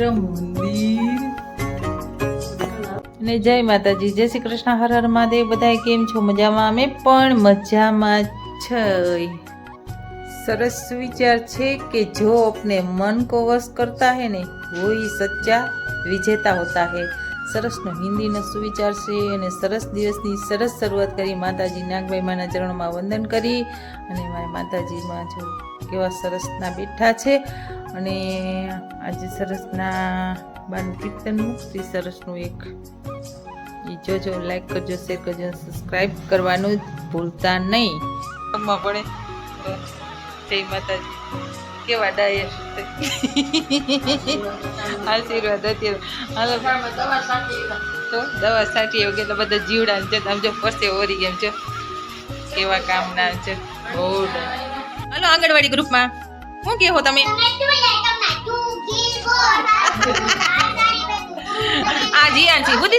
મંદિર. મંદિર અને જય માતાજી, જય શ્રી કૃષ્ણ, હર હર મહાદેવ બધા કેમ છો? મજામાં? અમે પણ મજામાં છે સરસ વિચાર છે કે જો આપને મન કો વશ કરતા હે ને, હોય સચ્ચા વિજેતા હોતા હે. સરસનો હિન્દીનો સુવિચાર છે અને સરસ દિવસની સરસ શરૂઆત કરી માતાજી નાગભાઈમાંના ચરણોમાં વંદન કરી. અને મારા માતાજીમાં જો કેવા સરસના બેઠા છે. અને આજે સરસના બાનું કીર્તન મુક્તિ સરસનું એક. ઈ જોજો લાઈક કરજો શેર કરજો સબસ્ક્રાઈબ કરવાનું ભૂલતા નહીં. પડે. જય માતાજી. કેવા ડાયર આશીર્વાદ હાલો. તો દવા સાટી એવું કે બધા જીવડા છે આમ જો ઓરી ગેમ છે કેવા કામના છે બહુ. હાલો, આંગણવાડી ગ્રુપમાં શું કહો તમે? આ છે બુદ્ધિ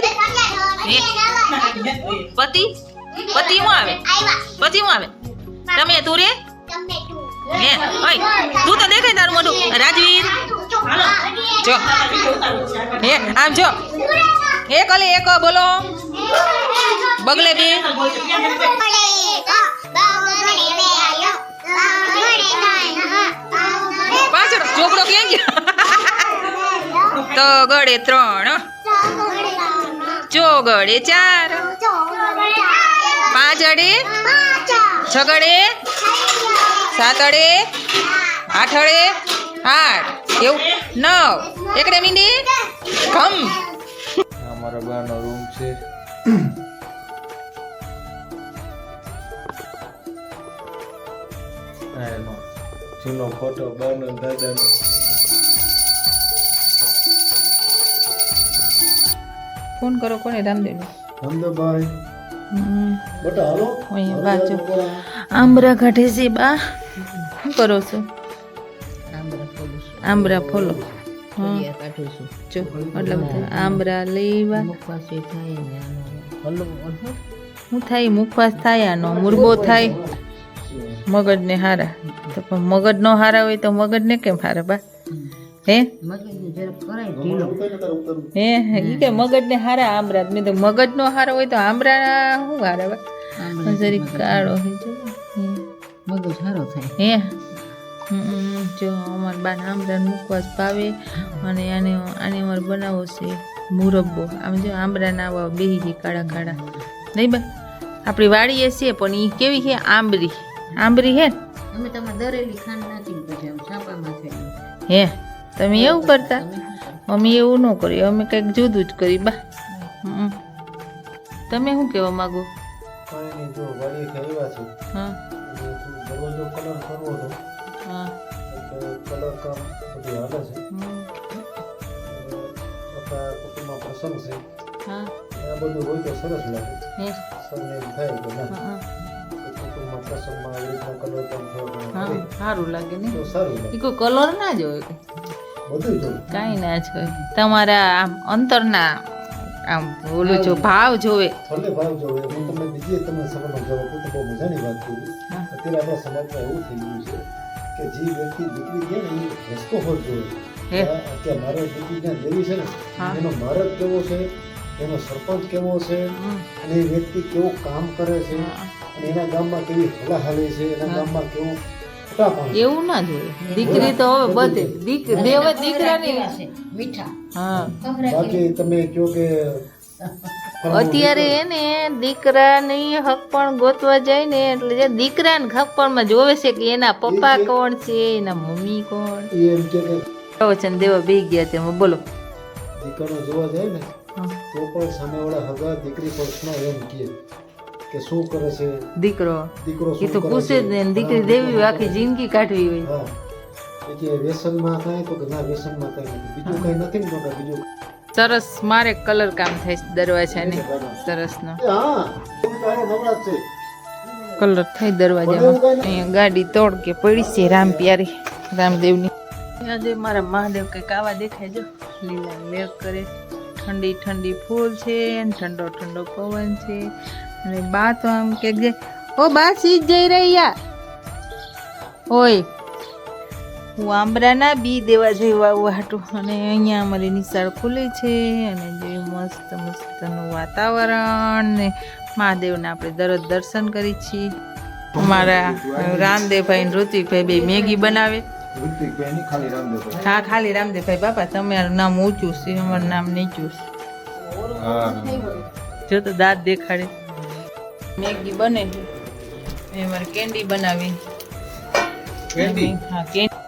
પતિ પતિ હું? આવે પતિ? હું આવે? તમે તું રે? હે ઓય તું તો દેખાય તારું મોઢું. રાજવીર? જો. હે આમ જો. એક અલે એક બોલો. બગલે બે. છોકરો ક્યાં ગયો? તો ત્રણ. ચોગડે ચાર. પાંચડે? છગડે? સાત અડે આઠ. એવું. નવ. એકડે મીંડી. ખમ અમારા મારા બાનો રૂમ છે. જૂનો ફોટો બાનો દાદાનો. ફોન કરો કોને રામદેવ રામદેવભાઈ. બટા હાલો. અહીંયા બાજુ. આંબરા કાઢે છે બા. શું કરો છો? આંબરા ફોલો. જો એટલે આંબરા લેવા. શું થાય મુખવાસ થાય આનો મુરબો થાય. મગજ ને હારા. તો પણ મગજ નો હારા હોય તો મગજ ને કેમ હારા બા? હે? હે ઈ કે મગજ ને હારા આમરા. મેં તો મગજ નો હારો હોય તો આમરા શું હારા બા? જરી કાળો હે. મગજ સારો થાય. હે? જો અમાર બાન આમરાને જ ભાવે અને આને આને અમારે બનાવો છે મુરબ્બો. આમ જો આમરાના આવા બેહી કાળા કાળા. નહીં બા? આપણી વાડીએ છે પણ એ કેવી છે? આંબરી આંબરી હે? અમે તમારે દરેલી ખાંડ નાખીને પછી આમ છાપામાં છે હે તમે એવું કરતા? અમે એવું ન કર્યું અમે કંઈક જુદું જ કરી બા. હમ. તમે શું કહેવા માગો? જો છે. હા. દરવાજો કલર કરવો હતો હા. કલર કામ બધું હાલે છે. આપણા કુટુંબમાં પ્રસંગ છે. હા. આ બધું હોય તો સરસ લાગે. હે. એમ થાય કે ના. હા કે કુટુંબમાં પ્રસંગમાં આવી રીતના કલર કામ થયો સારું લાગે ને? તો સારું લાગે. કોઈ કલર ના હોય. બધું કાંઈ ના જોવે તમારા આમ અંતરના આમ બોલું જો ભાવ જોવે. ભલે ભાવ જોવે. હું તમને બીજી તમને સવાલનો જવાબ તો બહુ મજાની વાત કરી. હા. અત્યારે આપણા સમાજમાં એવું થઈ ગયું છે કે જે વ્યક્તિ દીકરી છે ને એ રસ્તો હોત જોવે. અત્યારે મારો દીકરી જ્યાં દેવી છે ને એનો મારક કેવો છે એનો સરપંચ કેવો છે. અને એ વ્યક્તિ કેવું કામ કરે છે એના ગામમાં કેવી હલાહાલી છે એના ગામમાં કેવું એવું ના જોઈએ. દીકરી તો હવે બધે. દેવ દીકરાની મીઠા. હા. બાકી તમે કહો કે અત્યારે એને દીકરાની હક પણ ગોતવા જાય ને એટલે જે દીકરાને હક પણ જોવે છે કે એના પપ્પા કોણ છે એના મમ્મી કોણ? એમ કે કે પ્રવચન દેવા બે ગયા તેમાં બોલો. દીકરો જોવા જાય ને તો પણ સામેવાળા હગા દીકરી પક્ષમાં એમ કહે. કે શું કરે છે? દીકરો. દીકરો એ તો પૂછે જ? ને દીકરી દેવી આખી જિંદગી કાઢવી હોય. હા. કે વ્યસનમાં કાંઈ તો કે ના વ્યસનમાં નથી બીજું કઈ નથી ને તો બીજું સરસ મારે કલર કામ થાય એ તારો નવરાત છે. કલર થાય દરવાજામાં. અહીંયા ગાડી તોડ કે પડી છે રામ પ્યારી રામદેવની. આજે મારા મહાદેવ કઈ કાવા દેખાય જો લીલા મેઘ કરે. ઠંડી ઠંડી ફૂલ છે ને ઠંડો ઠંડો પવન છે. અને બા તો આમ કે જે ઓ બા સી જઈ રહ્યા ઓય. હું આંબરાના બી દેવા જઈ વાવવા હાટું. અને અહીંયા અમારી નિશાળ ખુલે છે અને જે મસ્ત મસ્તનું વાતાવરણ ને મહાદેવના આપણે દરરોજ દર્શન કરી છીએ. અમારા રામદેવભાઈ ને ઋતિકભાઈ બે મેગી બનાવે. હા ખાલી રામદેવભાઈ. બાપા તમારું નામ ઊંચું છે અમારું નામ નીચું છે. જો તો દાંત દેખાડે. મેગી બને. છે એ મારે કેન્ડી બનાવી. કેન્ડી? હા કેન્ડી.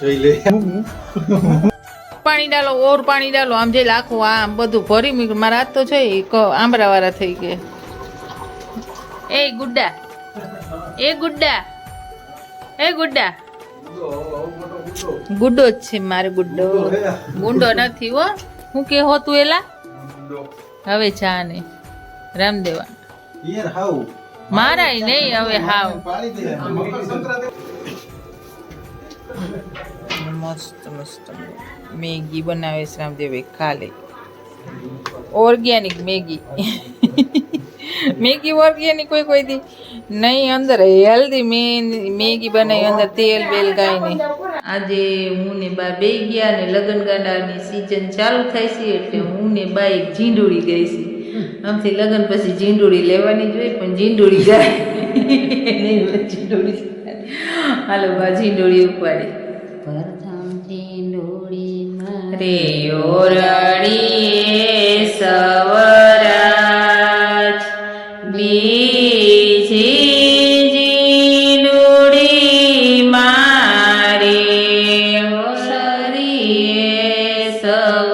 જોઈ લે. પાણી ડાલો ઓર પાણી ડાલો આમ જે લાખું આ બધું ભરી મૂક્યું મારા હાથ તો છે આંબરા વાળા થઈ ગયા એ ગુડ્ડા. એ ગુડ્ડા. એ ગુડ્ડા. ગુડ્ડો જ છે મારે ગુડ્ડો ગુંડો નથી હો. હું કે હો તું એલા? હવે જા ને. રામદેવા. યાર હાઉ મારાય નહીં હવે હાવ. મસ્ત મસ્ત. મેગી બનાવે છે રામદેવે ખાલે. Organic Maggi. મેગી ઓર્ગેનિક કોઈ કોઈ દી. નહીં અંદર હેલ્ધી મેગી બનાવી અંદર તેલ બેલ કાંઈ નહીં. આજે હું ને બા બે ગયા ને લગ્ન ગાંડાની સિઝન ચાલુ થાય છે એટલે હું ને બા એક ઝીંડુડી ગઈ છે. આમથી લગ્ન પછી ઝીંડોળી લેવાની જોઈએ પણ ઝીંડોળી જાય. નહીં ઝીંડુડી હાલો બા ઝીંડોળી ઉપાડી. પ્રથમ ઝીંડોળી રે ઓરડી સવરાજ બીજી મારે. ઓસરીએ સવરાજ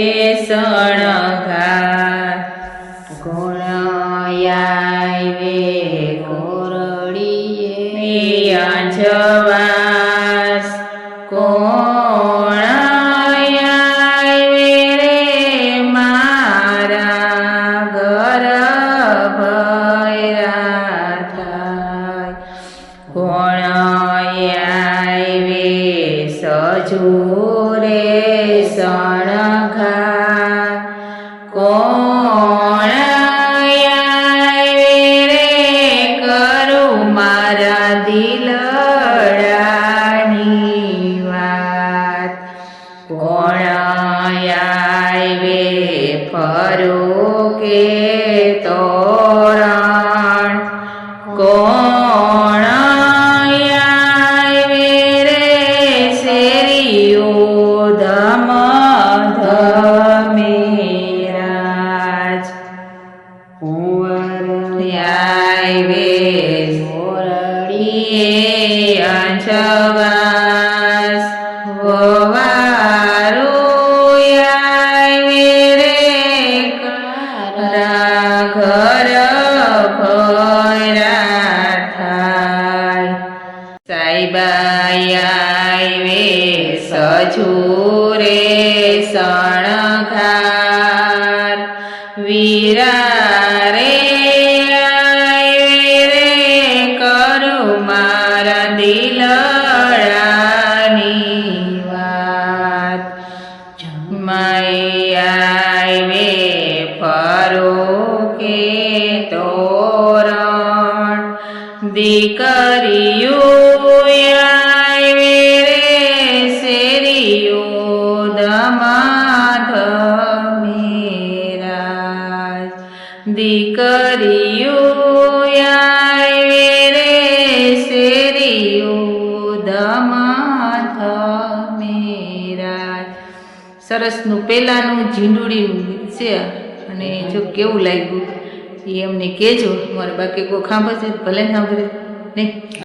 સણઘાર વીરા રે રે કરું મારા દિલડાની વાત. માય આવે ફરો કે તોરણ દીકરીઓ સરસનું પહેલાંનું ઝીંડુડીનું છે અને જો કેવું લાગ્યું એ અમને કહેજો. મારે બાકી કોઈ છે ભલે સાંભળે નહીં